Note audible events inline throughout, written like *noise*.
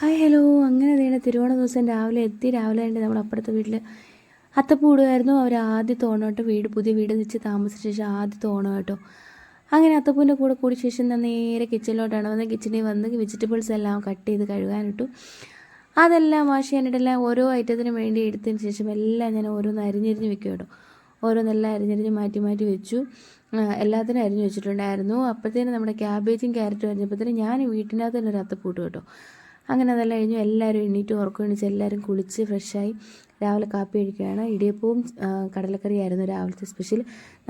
Hi hello. അങ്ങനെ നേരെ തിരുവോണ ദിവസം രാവിലെ എത്തി. രാവിലെ ഉണ്ട് നമ്മൾ അപ്പുറത്തെ വീട്ടിൽ അത്തപ്പൂ ഇടുമായിരുന്നു അവർ ആദ്യത്തെ ഓണം കേട്ടോ വീട് പുതിയ വീട് വെച്ച് താമസിച്ച ശേഷം ആദ്യത്തെ ഓണം കേട്ടോ. അങ്ങനെ അത്തപ്പൂവിന്റെ കൂടെ കൂടി ശേഷം ഞാൻ നേരെ കിച്ചണിലോട്ടാണ് വന്ന് കിച്ചണിൽ വന്ന് വെജിറ്റബിൾസ് എല്ലാം കട്ട് ചെയ്ത് കഴുകാനിട്ടു അതെല്ലാം വാഷ് ചെയ്യാനായിട്ടെല്ലാം ഓരോ ഐറ്റത്തിനും വേണ്ടി എടുത്തതിന് ശേഷം എല്ലാം ഞാൻ ഓരോന്ന് അരിഞ്ഞരിഞ്ഞ് വെക്കും കേട്ടോ. ഓരോന്നെല്ലാം അരിഞ്ഞരിഞ്ഞ് മാറ്റി മാറ്റി വെച്ചു. എല്ലാത്തിനും അരിഞ്ഞ് വെച്ചിട്ടുണ്ടായിരുന്നു. അപ്പോഴത്തേനും നമ്മുടെ ക്യാബേജും ക്യാരറ്റും അരിഞ്ഞപ്പോഴത്തേനും ഞാൻ വീട്ടിനകത്ത് തന്നെ ഒരു അത്തപ്പൂട്ട് കേട്ടോ. അങ്ങനെ അതെല്ലാം കഴിഞ്ഞു. എല്ലാവരും എണീറ്റ് ഉറക്കം എണീച്ച് എല്ലാവരും കുളിച്ച് ഫ്രഷായി രാവിലെ കാപ്പി കഴിക്കുകയാണ്. ഇടിയപ്പവും കടലക്കറി ആയിരുന്നു രാവിലത്തെ സ്പെഷ്യൽ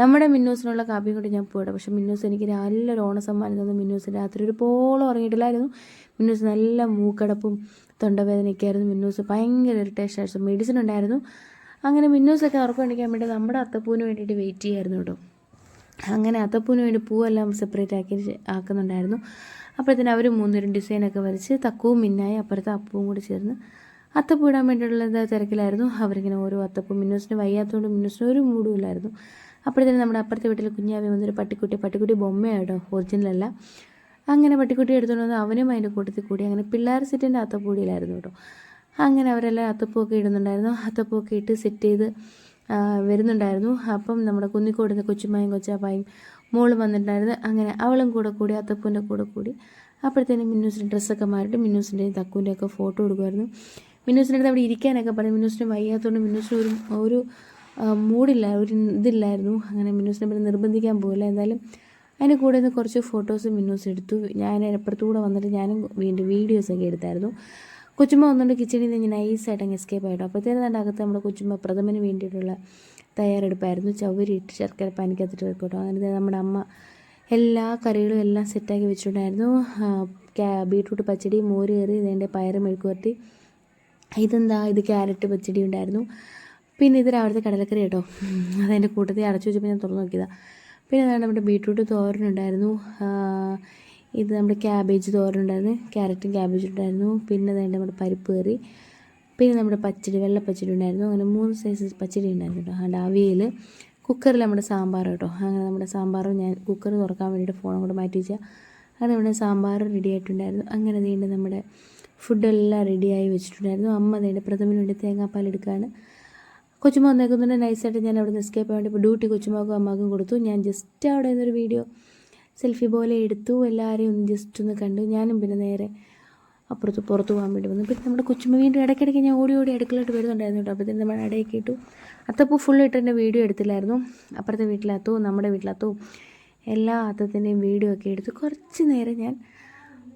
നമ്മുടെ മിന്നൂസിനുള്ള കാപ്പിയും കൊണ്ട് ഞാൻ പോയിട്ട് പക്ഷേ മിന്നൂസ് എനിക്ക് നല്ലൊരു ഓണസമ്മാനം തന്നു. മിന്നൂസ് രാത്രി ഒരു പോളം ഉറങ്ങിയിട്ടില്ലായിരുന്നു. മിന്നൂസ് നല്ല മൂക്കടപ്പും തൊണ്ടവേദനയൊക്കെ ആയിരുന്നു മിന്നൂസ് ഭയങ്കര ഇറിറ്റേഷൻ ആയിരുന്നു. മെഡിസിൻ ഉണ്ടായിരുന്നു. അങ്ങനെ മിന്നൂസൊക്കെ ഉറക്കം എണീക്കാൻ വേണ്ടി നമ്മുടെ അത്തപ്പൂവിന് വേണ്ടിയിട്ട് വെയിറ്റ് ചെയ്യായിരുന്നു കേട്ടോ. അങ്ങനെ അത്തപ്പൂവിന് വേണ്ടി പൂവെല്ലാം സെപ്പറേറ്റ് ആക്കി ആക്കുന്നുണ്ടായിരുന്നു. അപ്പോഴത്തേന് അവർ മൂന്നേരും ഡിസൈനൊക്കെ വരച്ച് തക്കവും മിന്നായി അപ്പുറത്തെ അപ്പവും കൂടി ചേർന്ന് അത്തപ്പൂ ഇടാൻ വേണ്ടിയുള്ള തിരക്കിലായിരുന്നു. അവരിങ്ങനെ ഓരോ അത്തപ്പൂ മിന്നൂസിന് വയ്യാത്തതുകൊണ്ട് മിന്നൂസിന് ഒരു മൂടും ഇല്ലായിരുന്നു. അപ്പോഴത്തേനും നമ്മുടെ അപ്പുറത്തെ വീട്ടിൽ കുഞ്ഞാവി വന്നൊരു പട്ടിക്കുട്ടി പട്ടിക്കുട്ടി ബൊമ്മയാട്ടോ ഒറിജിനലല്ല അങ്ങനെ പട്ടിക്കുട്ടി എടുത്തുകൊണ്ട് വന്ന് അവനും അതിന്റെ കൂട്ടത്തിൽ കൂടി അങ്ങനെ പിള്ളേർ സെറ്റിന്റെ അത്തപ്പൂടിയിലായിരുന്നു കേട്ടോ. അങ്ങനെ അവരെല്ലാം അത്തപ്പൂവൊക്കെ ഇടുന്നുണ്ടായിരുന്നു. അത്തപ്പൂ ഒക്കെ ഇട്ട് സെറ്റ് ചെയ്ത് വരുന്നുണ്ടായിരുന്നു. അപ്പം നമ്മുടെ കുന്നിക്കോടുന്ന കൊച്ചുമായും കൊച്ചാപ്പായും മോൾ വന്നിട്ടുണ്ടായിരുന്നു. അങ്ങനെ അവളും കൂടെ കൂടി അത്തപ്പൂന്റെ കൂടെ കൂടി. അപ്പോഴത്തേനും മിന്നൂസിന്റെ ഡ്രസ്സൊക്കെ മാറിയിട്ട് മിന്നൂസിന്റെയും തക്കൂന്റെയൊക്കെ ഫോട്ടോ എടുക്കുമായിരുന്നു മിന്നൂസിന്റെ അടുത്ത് അവിടെ ഇരിക്കാനൊക്കെ പറഞ്ഞു. മിന്നൂസിന് വയ്യാത്തതുകൊണ്ട് മിന്നൂസിന് ഒരു ഒരു മൂടില്ല ഒരു ഇതില്ലായിരുന്നു. അങ്ങനെ മിന്നൂസിനെ പിന്നെ നിർബന്ധിക്കാൻ പോകില്ല എന്തായാലും അതിന് കൂടെ നിന്ന് കുറച്ച് ഫോട്ടോസ് മിന്നൂസ് എടുത്തു. ഞാൻ അപ്പുറത്തൂടെ വന്നിട്ട് ഞാനും വീണ്ടും വീഡിയോസൊക്കെ എടുത്തായിരുന്നു. കൊച്ചുമ്മ വന്നുകൊണ്ട് കിച്ചണിൽ നിന്ന് ഇങ്ങനെ നൈസായിട്ട് അങ്ങ് എസ്കേപ്പ് ആയിട്ടോ. അപ്പോഴത്തേനും തന്നെ അകത്ത് നമ്മുടെ കൊച്ചുമ്മ പ്രഥമന് വേണ്ടിയിട്ടുള്ള തയ്യാറെടുപ്പായിരുന്നു. ചവരിയിട്ട് ശർക്കര പാനിക്കകത്തിട്ട് വെക്കട്ടോ. അങ്ങനെ നമ്മുടെ അമ്മ എല്ലാ കറികളും എല്ലാം സെറ്റാക്കി വെച്ചിട്ടുണ്ടായിരുന്നു ബീട്രൂട്ട് പച്ചടി മോര് കറി ഇതിന്റെ പയറ് മെഴുക്കുവരട്ടി ഇതെന്താ? ഇത് ക്യാരറ്റ് പച്ചടി ഉണ്ടായിരുന്നു. പിന്നെ ഇത് രാവിലത്തെ കടലക്കറി കേട്ടോ. ഉം, അതെന്റെ കൂട്ടത്തിൽ അടച്ചു വെച്ചപ്പോൾ ഞാൻ തുറന്നു നോക്കിയതാണ് പിന്നെ നമ്മുടെ ബീട്രൂട്ട് തോരനുണ്ടായിരുന്നു ഇത് നമ്മുടെ ക്യാബേജ് തോരൻ ഉണ്ടായിരുന്നു. ക്യാരറ്റും ക്യാബേജും ഉണ്ടായിരുന്നു. പിന്നെ അതായത് നമ്മുടെ പരിപ്പ് കറി. പിന്നെ നമ്മുടെ പച്ചടി വെള്ള പച്ചടി ഉണ്ടായിരുന്നു. അങ്ങനെ മൂന്ന് സൈസ് പച്ചടി ഉണ്ടായിരുന്നു കേട്ടോ. അതുകൊണ്ട് അവിയൽ കുക്കറിൽ നമ്മുടെ സാമ്പാർ കേട്ടോ. അങ്ങനെ നമ്മുടെ സാമ്പാറും ഞാൻ കുക്കർ തുറക്കാൻ വേണ്ടിയിട്ട് ഫോണും കൂടെ മാറ്റി വെച്ചാൽ അങ്ങനെ നമ്മുടെ സാമ്പാർ റെഡി ആയിട്ടുണ്ടായിരുന്നു. അങ്ങനെ നീണ്ട് നമ്മുടെ ഫുഡെല്ലാം റെഡിയായി വെച്ചിട്ടുണ്ടായിരുന്നു. അമ്മ അതിന്റെ പ്രഥമന് വേണ്ടി തേങ്ങാപ്പാൽ എടുക്കുകയാണ് കൊച്ചുമ വന്നേക്കുന്നുണ്ട്. നൈസായിട്ട് ഞാൻ അവിടെ നിന്ന് എസ്കേപ്പ് വേണ്ടി ഇപ്പോൾ ഡ്യൂട്ടി കൊച്ചുമാക്കും അമ്മക്കും കൊടുത്തു. ഞാൻ ജസ്റ്റ് അവിടെ നിന്നൊരു വീഡിയോ സെൽഫി പോലെ എടുത്തു എല്ലാവരെയും ഒന്ന് ജസ്റ്റ് ഒന്ന് കണ്ടു. ഞാനും പിന്നെ നേരെ അപ്പുറത്ത് പുറത്ത് പോകാൻ വേണ്ടി വന്നു. പിന്നെ നമ്മുടെ കൊച്ചുമ്മ വീണ്ടും ഇടയ്ക്കിടയ്ക്ക് ഞാൻ ഓടി ഓടി അടുക്കളയിട്ട് വരുന്നുണ്ടായിരുന്നു കേട്ടോ. അപ്പോൾ നമ്മൾ ഇടയൊക്കെ ഇട്ടു. അത്തപ്പൂ ഫുൾ ഇട്ട് എന്റെ വീഡിയോ എടുത്തില്ലായിരുന്നു. അപ്പുറത്തെ വീട്ടിലാത്തോ നമ്മുടെ വീട്ടിലാത്തോ എല്ലാ അത്തത്തിന്റെയും വീഡിയോ ഒക്കെ എടുത്ത്. കുറച്ച് നേരം ഞാൻ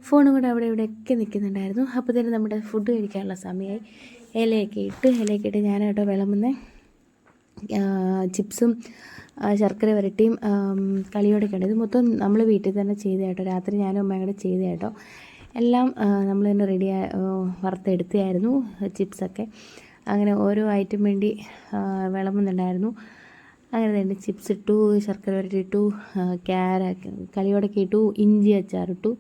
ഫോണും കൂടെ അവിടെ ഇവിടെയൊക്കെ നിൽക്കുന്നുണ്ടായിരുന്നു. തന്നെ നമ്മുടെ ഫുഡ് കഴിക്കാനുള്ള സമയമായി. ഇലയൊക്കെ ഇട്ട് ഇലയൊക്കെ ഇട്ട് ഞാനായിട്ടോ വിളമ്പുന്ന. ചിപ്സും ശർക്കര വരട്ടിയും കളിയോടെ കളിയോടൊക്കെ ഉണ്ട് ഇത് മൊത്തം നമ്മൾ വീട്ടിൽ തന്നെ ചെയ്ത കേട്ടോ. രാത്രി ഞാനും അമ്മയും കൂടെ ചെയ്ത കേട്ടോ. എല്ലാം നമ്മൾ തന്നെ റെഡി വറുത്തെടുത്തായിരുന്നു ചിപ്സൊക്കെ. അങ്ങനെ ഓരോ ഐറ്റം വേണ്ടി വിളമ്പുന്നുണ്ടായിരുന്നു. അങ്ങനെ തന്നെ ചിപ്സ് ഇട്ടു ശർക്കര വരട്ടി ഇട്ടു ക്യാര കളിയോടൊക്കെ ഇട്ടു ഇഞ്ചി അച്ചാറിട്ടു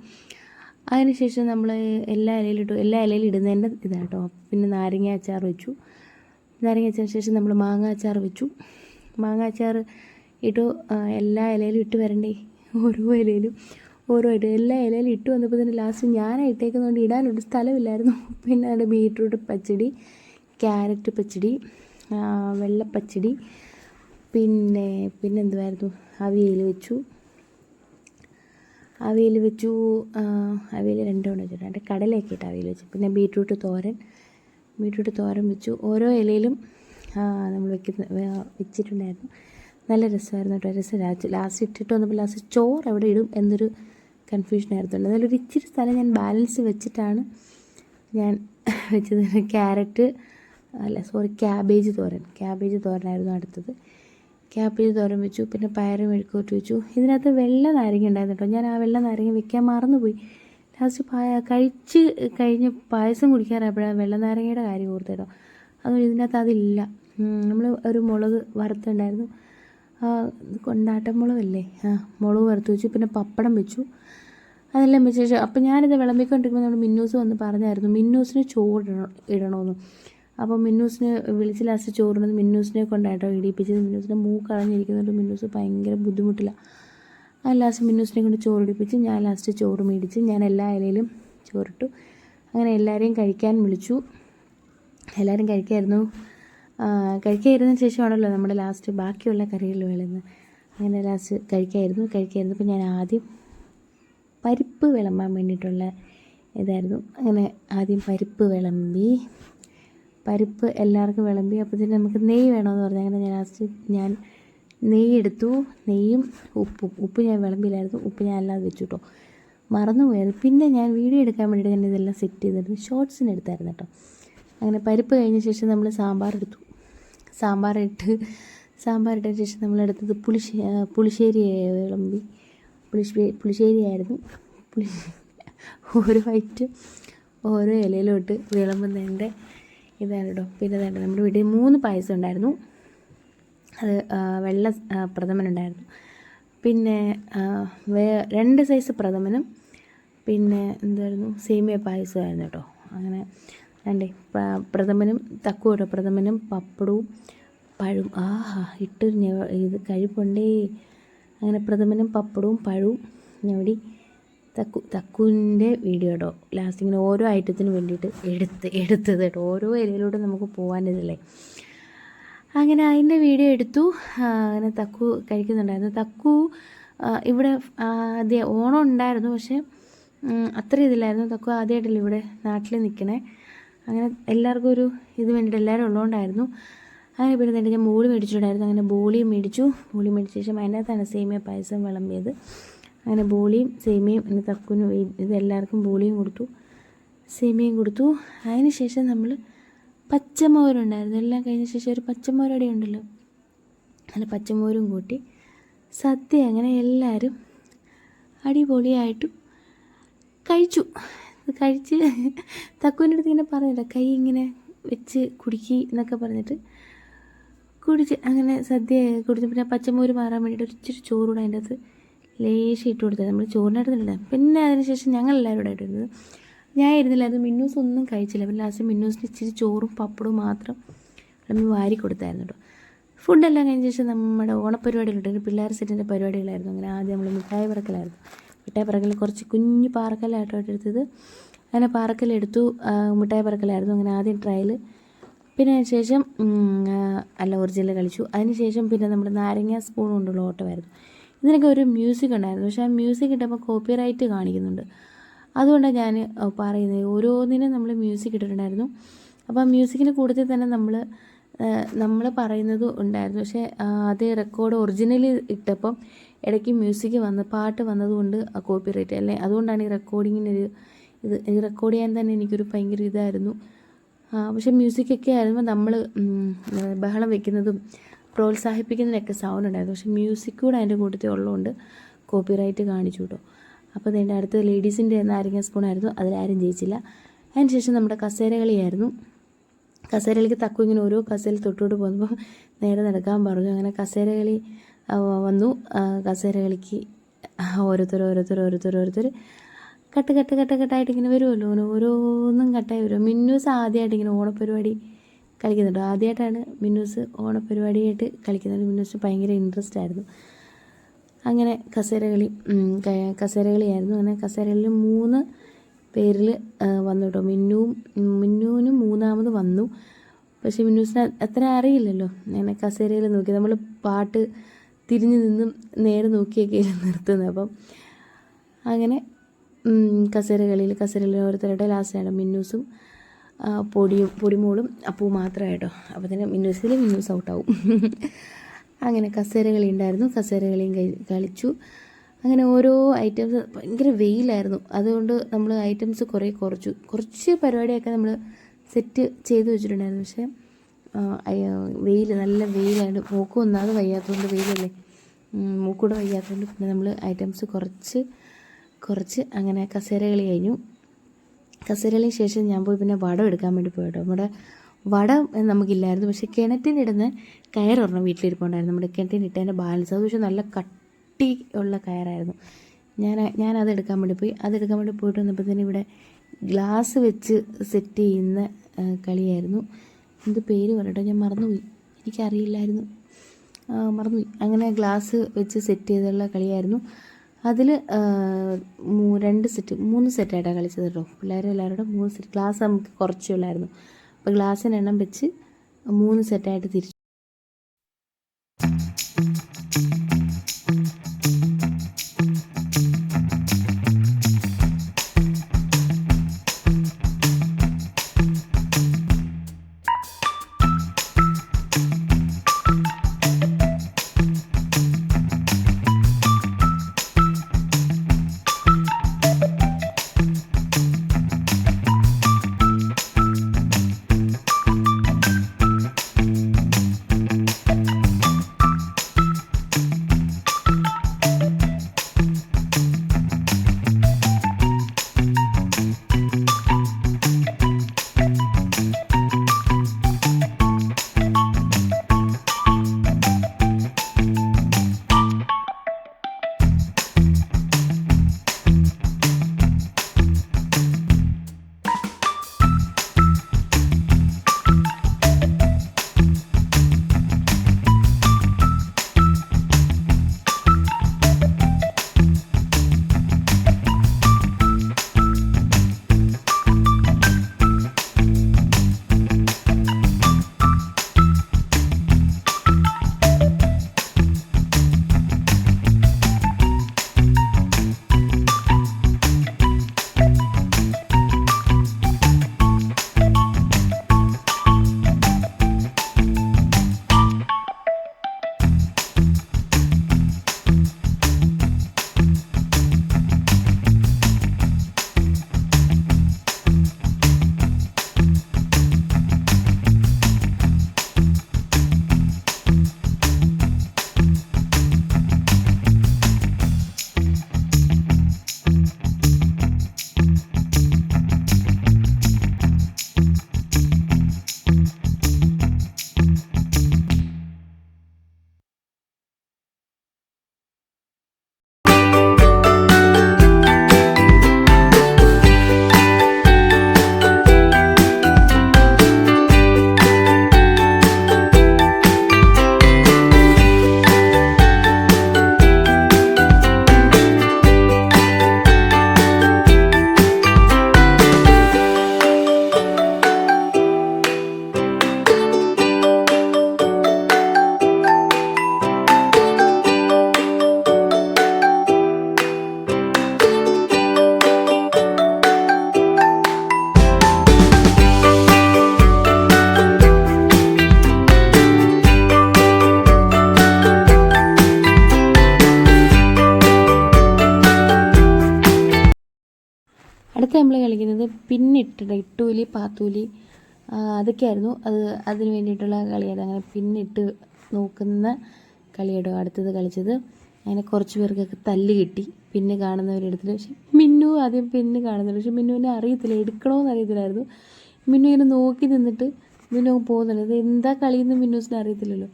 അതിനുശേഷം നമ്മൾ എല്ലാ ഇലയിലും ഇട്ടു. എല്ലാ ഇലയിലും ഇടുന്നതിന്റെ ഇതാണ് കേട്ടോ. പിന്നെ നാരങ്ങ അച്ചാർ വെച്ചു. നാരങ്ങ അച്ചാറിന് ശേഷം നമ്മൾ മാങ്ങ അച്ചാർ വെച്ചു. മാങ്ങ അച്ചാർ ഇട്ടു എല്ലാ ഇലയിലും ഇട്ട് വരണ്ടേ? ഓരോ ഇലയിലും ഓരോ ഇട്ട് എല്ലാ ഇലയിലും ഇട്ട് വന്നപ്പോൾ തന്നെ ലാസ്റ്റ് ഞാനാണ് ഇട്ടേക്കുന്നതുകൊണ്ട് ഇടാനൊരു സ്ഥലമില്ലായിരുന്നു. പിന്നെ അതിന്റെ ബീട്രൂട്ട് പച്ചടി ക്യാരറ്റ് പച്ചടി വെള്ളപ്പച്ചടി പിന്നെ പിന്നെ എന്തുമായിരുന്നു അവിയൽ വെച്ചു. അവിയൽ വെച്ചു അവിയൽ രണ്ടുകൊണ്ട് വെച്ചിട്ടുണ്ട്. കടലയൊക്കെ ഇട്ട് അവിയൽ വെച്ചു. പിന്നെ ബീട്രൂട്ട് തോരൻ ബീട്രൂട്ട് തോരൻ വെച്ചു. ഓരോ ഇലയിലും നമ്മൾ വെക്കുന്ന വെച്ചിട്ടുണ്ടായിരുന്നു. നല്ല രസമായിരുന്നു കേട്ടോ രസം. ലാസ്റ്റ് ലാസ്റ്റ് ഇട്ടിട്ട് വന്നപ്പോൾ ലാസ്റ്റ് ചോറ് എവിടെ ഇടും എന്നൊരു കൺഫ്യൂഷനായിരുന്നു എന്നാലും ഒരു ഇച്ചിരി സ്ഥലം ഞാൻ ബാലൻസ് വെച്ചിട്ടാണ് ഞാൻ *laughs* വെച്ചത്. ക്യാരറ്റ് അല്ല സോറി ക്യാബേജ് തോരൻ. ക്യാബേജ് തോരനായിരുന്നു അടുത്തത്. ക്യാബേജ് തോരൻ വെച്ചു പിന്നെ പയറും മെഴുക്കോട്ട് വെച്ചു. ഇതിനകത്ത് വെള്ള നാരങ്ങ ഉണ്ടായിരുന്നു കേട്ടോ. ഞാൻ ആ വെള്ള നാരങ്ങ വെക്കാൻ മറന്നുപോയി. ലാസ്റ്റ് പായ കഴിച്ച് കഴിഞ്ഞ് പായസം കുടിക്കാറായപ്പോഴാണ് വെള്ള നാരങ്ങയുടെ കാര്യം ഓർത്ത് അതുകൊണ്ട് ഇതിനകത്ത് അതില്ല. നമ്മൾ ഒരു മുളക് വറുത്തുണ്ടായിരുന്നു. കൊണ്ടാട്ടം മുളകല്ലേ? ആ മുളക് വറുത്ത് വെച്ചു. പിന്നെ പപ്പടം വെച്ചു. അതെല്ലാം വെച്ച ശേഷം അപ്പം ഞാനിത് വിളമ്പിക്കൊണ്ടിരിക്കുമ്പോൾ നമ്മുടെ മിന്നൂസ് വന്ന് പറഞ്ഞായിരുന്നു മിന്നൂസിന് ചോറ് ഇടണം ഇടണമെന്ന് അപ്പോൾ മിന്നൂസിന് വിളിച്ച് ലാസ്റ്റ് ചോറിന് മിന്നൂസിനെ കൊണ്ടായിട്ടോ ഇടിപ്പിച്ചത്. മിന്നൂസിന്റെ മൂക്ക് കളഞ്ഞിരിക്കുന്നുണ്ട് മിന്നൂസ് ഭയങ്കര ബുദ്ധിമുട്ടില്ല ആ ലാസ്റ്റ് മിന്നൂസിനെ കൊണ്ട് ചോറിടിപ്പിച്ച് ഞാൻ ലാസ്റ്റ് ചോറ് മേടിച്ച് ഞാൻ എല്ലാ ഇലയിലും ചോറിട്ടു. അങ്ങനെ എല്ലാവരെയും കഴിക്കാൻ വിളിച്ചു. എല്ലാവരും കഴിക്കായിരുന്നു. ആ, കഴിക്കാതിരുന്നതിന് ശേഷമാണല്ലോ നമ്മുടെ ലാസ്റ്റ് ബാക്കിയുള്ള കറികൾ വിളയുന്നത് അങ്ങനെ ലാസ്റ്റ് കഴിക്കായിരുന്നു. കഴിക്കായിരുന്നു അപ്പോൾ ഞാൻ ആദ്യം പരിപ്പ് വിളമ്പാൻ വേണ്ടിയിട്ടുള്ള ഇതായിരുന്നു. അങ്ങനെ ആദ്യം പരിപ്പ് വിളമ്പി പരിപ്പ് എല്ലാവർക്കും വിളമ്പി അപ്പോഴത്തേന് നമുക്ക് നെയ്യ് വേണമെന്ന് പറഞ്ഞു. അങ്ങനെ ഞാൻ ലാസ്റ്റ് ഞാൻ നെയ്യ് എടുത്തു. നെയ്യും ഉപ്പും ഉപ്പ് ഞാൻ വിളമ്പിയില്ലായിരുന്നു ഉപ്പ് ഞാൻ അല്ലാതെ വെച്ചു കേട്ടോ മറന്നുപോയത്. പിന്നെ ഞാൻ വീഡിയോ എടുക്കാൻ വേണ്ടിയിട്ട് ഞാൻ ഇതെല്ലാം സെറ്റ് ചെയ്തിരുന്നു. ഷോർട്സിന് എടുത്തായിരുന്നു കേട്ടോ. അങ്ങനെ പരിപ്പ് കഴിഞ്ഞ ശേഷം നമ്മൾ സാമ്പാർ എടുത്തു. സാമ്പാർ ഇട്ടതിന് ശേഷം നമ്മൾ എടുത്തത് പുളിശ്ശേ പുളിശ്ശേരി വിളമ്പി. പുളിശ്ശേരി പുളിശ്ശേരിയായിരുന്നു. പുളി ഓരോ ഐറ്റം ഓരോ ഇലയിലോട്ട് വിളമ്പുന്നതിന്റെ ഇതാണ് കേട്ടോ പിന്നെ തന്നെ നമ്മുടെ വീട്ടിൽ മൂന്ന് പായസം ഉണ്ടായിരുന്നു. അത് വെള്ള പ്രഥമനുണ്ടായിരുന്നു പിന്നെ വേ രണ്ട് സൈസ് പ്രഥമനും പിന്നെ എന്തായിരുന്നു സേമിയ പായസമായിരുന്നു കേട്ടോ അങ്ങനെ രണ്ടേ പ്രഥമനും തക്കു കേട്ടോ പ്രഥമനും പപ്പടവും പഴവും ആഹാ ഇട്ട് ഞെവ- ഇത് കഴിപ്പുണ്ടേ. അങ്ങനെ പ്രഥമനും പപ്പടവും പഴവും ഞവടി തക്കു തക്കുവിന്റെ വീഡിയോ കേട്ടോ ലാസ്റ്റ് ഇങ്ങനെ ഓരോ ഐറ്റത്തിന് വേണ്ടിയിട്ട് എടുത്ത് എടുത്തത് കേട്ടോ. ഓരോ ഇലയിലൂടെ നമുക്ക് പോകാനിതല്ലേ അങ്ങനെ അതിന്റെ വീഡിയോ എടുത്തു. അങ്ങനെ തക്കു കഴിക്കുന്നുണ്ടായിരുന്നു. തക്കു ഇവിടെ ആദ്യം ഓണം ഉണ്ടായിരുന്നു പക്ഷേ അത്ര ഇതില്ലായിരുന്നു. തക്കു ആദ്യമായിട്ടല്ലേ ഇവിടെ നാട്ടിൽ നിൽക്കണേ. അങ്ങനെ എല്ലാവർക്കും ഒരു ഇത് വേണ്ടിയിട്ട് എല്ലാവരും ഉള്ളതുകൊണ്ടായിരുന്നു. അങ്ങനെ പിന്നെ തന്നെ ഞാൻ ബോളി മേടിച്ചിട്ടുണ്ടായിരുന്നു. അങ്ങനെ ബോളിയും മേടിച്ചു. ബോളി മേടിച്ച ശേഷം അതിനകത്താണ് സേമിയ പായസം വിളമ്പിയത്. അങ്ങനെ ബോളിയും സേമിയയും പിന്നെ തക്കുനും ഇത് എല്ലാവർക്കും ബോളിയും കൊടുത്തു. സേമിയയും കൊടുത്തു. അതിന് ശേഷം നമ്മൾ പച്ചമോരുണ്ടായിരുന്നു എല്ലാം കഴിഞ്ഞ ശേഷം ഒരു പച്ചമോരടി ഉണ്ടല്ലോ. അങ്ങനെ പച്ചമോരും കൂട്ടി സദ്യ അങ്ങനെ എല്ലാവരും അടിപൊളിയായിട്ടും കഴിച്ചു. ഇത് കഴിച്ച് തക്കുവിന്റെ അടുത്ത് ഇങ്ങനെ പറഞ്ഞില്ല കൈ ഇങ്ങനെ വെച്ച് കുടിക്കി എന്നൊക്കെ പറഞ്ഞിട്ട് കുടിച്ച് അങ്ങനെ സദ്യ കുടിച്ച് പിന്നെ പച്ചമോര് മാറാൻ വേണ്ടിയിട്ട് ഒരു ഇച്ചിരി ചോറൂടെ അതിന്റെ അകത്ത് ലേശം ഇട്ട് കൊടുത്തത്. നമ്മൾ ചോറിനടുത്തില്ല പിന്നെ അതിനുശേഷം ഞങ്ങൾ എല്ലാവരും കൂടെ ആയിട്ടിരുന്നത്. ഞാൻ ഇരുന്നില്ലായിരുന്നു മിന്നൂസ് ഒന്നും കഴിച്ചില്ല. പിന്നെ ലാസ്റ്റ് മിന്നൂസിന് ഇച്ചിരി ചോറും പപ്പടവും മാത്രം നമ്മൾ വാരി കൊടുത്തായിരുന്നു കേട്ടോ. ഫുഡെല്ലാം കഴിഞ്ഞ ശേഷം നമ്മുടെ ഓണപ്പരിപാടികളുണ്ട്. പിള്ളേർ സെറ്റിന്റെ പരിപാടികളായിരുന്നു. അങ്ങനെ ആദ്യം നമ്മൾ മിഠായി പറക്കലായിരുന്നു. മിഠായി പറക്കൽ കുറച്ച് കുഞ്ഞു പാറക്കല്ലായിട്ട് എടുത്തത്. അങ്ങനെ പാറക്കല്ലെടുത്തു മിഠായി പറക്കലായിരുന്നു അങ്ങനെ ആദ്യം ട്രയൽ പിന്നെ അതിന് ശേഷം അല്ല ഒറിജിനൽ കളിച്ചു. അതിന് ശേഷം പിന്നെ നമ്മുടെ നാരങ്ങ സ്പൂൺ കൊണ്ടുള്ള ഓട്ടമായിരുന്നു. ഇതിനൊക്കെ ഒരു മ്യൂസിക് ഉണ്ടായിരുന്നു. പക്ഷേ ആ മ്യൂസിക് ഇട്ടപ്പോൾ കോപ്പിറൈറ്റ് കാണിക്കുന്നുണ്ട്. അതുകൊണ്ടാണ് ഞാൻ പറയുന്നത്. ഓരോന്നിനും നമ്മൾ മ്യൂസിക് ഇട്ടിട്ടുണ്ടായിരുന്നു. അപ്പോൾ ആ മ്യൂസിക്കിന് കൂട്ടത്തിൽ തന്നെ നമ്മൾ നമ്മൾ പറയുന്നത് ഉണ്ടായിരുന്നു. പക്ഷേ അത് റെക്കോർഡ് ഒറിജിനലി ഇട്ടപ്പം ഇടയ്ക്ക് മ്യൂസിക് വന്ന് പാട്ട് വന്നതുകൊണ്ട് കോപ്പിറൈറ്റ് അല്ലേ? അതുകൊണ്ടാണ് ഈ റെക്കോർഡിങ്ങിനൊരു ഇത് റെക്കോർഡ് ചെയ്യാൻ തന്നെ എനിക്കൊരു ഭയങ്കര ഇതായിരുന്നു. പക്ഷെ മ്യൂസിക്കൊക്കെ ആയിരുന്നു. നമ്മൾ ബഹളം വെക്കുന്നതും പ്രോത്സാഹിപ്പിക്കുന്നതിനൊക്കെ സൗണ്ട് ഉണ്ടായിരുന്നു. പക്ഷെ മ്യൂസിക് കൂടെ അതിന്റെ കൂട്ടത്തിൽ ഉള്ളതുകൊണ്ട് കോപ്പിറൈറ്റ് കാണിച്ചു കേട്ടോ. അപ്പോൾ അതിന്റെ അടുത്ത് ലേഡീസിന്റെ നാരങ്ങ സ്പൂൺ ആയിരുന്നു. അതിലാരും ജയിച്ചില്ല. അതിന് ശേഷം നമ്മുടെ കസേര കളിയായിരുന്നു കസേരകളിക്ക് തക്കു ഇങ്ങനെ ഓരോ കസേരയിൽ തൊട്ടോട്ട് പോകുമ്പോൾ നേരെ നടക്കാൻ പറഞ്ഞു. അങ്ങനെ കസേര കളി വന്നു. ആ, കസേര കളിക്ക്. ഓരോരുത്തർ ഓരോരുത്തർ ഓരോരുത്തർ ഓരോരുത്തർ. കട്ട് കട്ട് കട്ട് കട്ടായിട്ട് ഇങ്ങനെ വരുമല്ലോ. ഓരോ- ഓരോന്നും കട്ടായി വരും. മിന്നൂസ് ആദ്യമായിട്ട് ഇങ്ങനെ ഓണപ്പരിപാടി കളിക്കുന്നുണ്ട്. ആദ്യമായിട്ടാണ് മിന്നൂസ് ഓണപ്പരിപാടിയായിട്ട് കളിക്കുന്നത്. മിന്നൂസ് ഭയങ്കര ഇൻട്രസ്റ്റ് ആയിരുന്നു. അങ്ങനെ കസേരകളി കസേരകളിയായിരുന്നു അങ്ങനെ കസേരകളിൽ മൂന്ന് പേരിൽ വന്നു കേട്ടോ. മിന്നുവും മിന്നുവിനും മൂന്നാമത് വന്നു. പക്ഷേ മിന്നൂസിന് അത്ര അറിയില്ലല്ലോ. അങ്ങനെ കസേരയിൽ നോക്കി. നമ്മൾ പാട്ട് തിരിഞ്ഞു നിന്നും നേരെ നോക്കിയൊക്കെ നിർത്തുന്നത്. അപ്പം അങ്ങനെ കസേരകളിൽ കസേരകളിൽ ഓരോരുത്തരുടെ ലാസ്റ്റാണ് മിന്നൂസും പൊടിയും പൊടിമോളും അപ്പൂ മാത്രമായിട്ടോ അപ്പോൾ തന്നെ മിന്നൂസിൽ മിന്നൂസ് ഔട്ടാവും അങ്ങനെ കസേരകളി ഉണ്ടായിരുന്നു. കസേരകളിയും കളിച്ചു. അങ്ങനെ ഓരോ ഐറ്റംസ് ഭയങ്കര വെയിലായിരുന്നു. അതുകൊണ്ട് നമ്മൾ ഐറ്റംസ് കുറേ കുറച്ചു. കുറച്ച് പരിപാടിയൊക്കെ നമ്മൾ സെറ്റ് ചെയ്ത് വെച്ചിട്ടുണ്ടായിരുന്നു. പക്ഷേ വെയിൽ നല്ല വെയിലാണ് മൂക്ക് ഒന്നാമത് വയ്യാത്തതുകൊണ്ട് വെയിലല്ലേ? മൂക്കൂടെ വയ്യാത്തതുകൊണ്ട് പിന്നെ നമ്മൾ ഐറ്റംസ് കുറച്ച് കുറച്ച് അങ്ങനെ കസേരകളി കഴിഞ്ഞു. കസേരകളിന് ശേഷം ഞാൻ പോയി പിന്നെ വടം എടുക്കാൻ വേണ്ടി പോയിട്ടോ. നമ്മുടെ വടം നമുക്കില്ലായിരുന്നു. പക്ഷേ കിണറ്റിനിടുന്ന കയറൊരെണ്ണം വീട്ടിലിരിപ്പുണ്ടായിരുന്നു. നമ്മുടെ കിണറ്റിനിട്ടതിന്റെ ബാലൻസ്. അത് പക്ഷേ നല്ല കട്ടി ഉള്ള കയറായിരുന്നു. ഞാൻ ഞാൻ അത് എടുക്കാൻ വേണ്ടി പോയി. അതെടുക്കാൻ വേണ്ടി പോയിട്ട് വന്നപ്പോഴത്തേന് ഇവിടെ ഗ്ലാസ് വെച്ച് സെറ്റ് ചെയ്യുന്ന കളിയായിരുന്നു. എന്ത് പേര് പറയട്ടെ? ഞാൻ മറന്നുപോയി. എനിക്കറിയില്ലായിരുന്നു. മറന്നുപോയി. അങ്ങനെ ഗ്ലാസ് വെച്ച് സെറ്റ് ചെയ്തുള്ള കളിയായിരുന്നു. അതിൽ രണ്ട് സെറ്റ് മൂന്ന് സെറ്റായിട്ടാണ് കളിച്ചത് കേട്ടോ പിള്ളേരെല്ലാവരുടെ മൂന്ന് സെറ്റ് ഗ്ലാസ് നമുക്ക് കുറച്ചേ ഉള്ളായിരുന്നു. അപ്പോൾ ഗ്ലാസ്സിന് എണ്ണം വെച്ച് മൂന്ന് സെറ്റായിട്ട് തിരിച്ചു. അടുത്ത നമ്മൾ കളിക്കുന്നത് പിന്നിട്ട് ഇട്ടൂലി പാത്തൂലി അതൊക്കെയായിരുന്നു. അത് അതിന് വേണ്ടിയിട്ടുള്ള കളിയാണ് അങ്ങനെ പിന്നിട്ട് നോക്കുന്ന കളിയാട്ടോ അടുത്തത് കളിച്ചത്. അങ്ങനെ കുറച്ച് പേർക്കൊക്കെ തല്ല് കിട്ടി. പിന്നെ കാണുന്നവരെടുത്തിട്ട് പക്ഷെ മിന്നു ആദ്യം പിന്നെ കാണുന്നുണ്ട്. പക്ഷെ മിന്നുവിനെ അറിയത്തില്ല. എടുക്കണമെന്ന് അറിയത്തില്ലായിരുന്നു. മിന്നു ഇങ്ങനെ നോക്കി നിന്നിട്ട് മിന്നു പോകുന്നുണ്ട്. ഇത് എന്താ കളിയെന്ന് മിന്നൂസിന് അറിയത്തില്ലല്ലോ.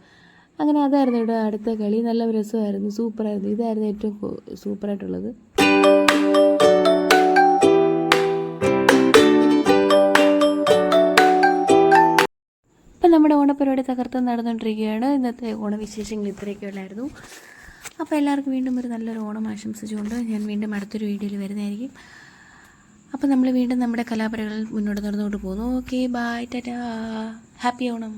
അങ്ങനെ അതായിരുന്നു ഇവിടെ അടുത്ത കളി. നല്ല രസമായിരുന്നു. സൂപ്പറായിരുന്നു. ഇതായിരുന്നു ഏറ്റവും സൂപ്പറായിട്ടുള്ളത്. നമ്മുടെ ഓണപ്പരിപാടി തകർത്ത് നടന്നുകൊണ്ടിരിക്കുകയാണ്. ഇന്നത്തെ ഓണവിശേഷങ്ങൾ ഇത്രയൊക്കെ ഉള്ളായിരുന്നു അപ്പോൾ എല്ലാവർക്കും വീണ്ടും ഒരു നല്ലൊരു ഓണം ആശംസിച്ചുകൊണ്ട് ഞാൻ വീണ്ടും അടുത്തൊരു വീഡിയോയിൽ വരുന്നതായിരിക്കും. അപ്പോൾ നമ്മൾ വീണ്ടും നമ്മുടെ കലാപരകൾ മുന്നോട്ട് നടന്നുകൊണ്ട് പോകുന്നു. Okay bye tata happy Onam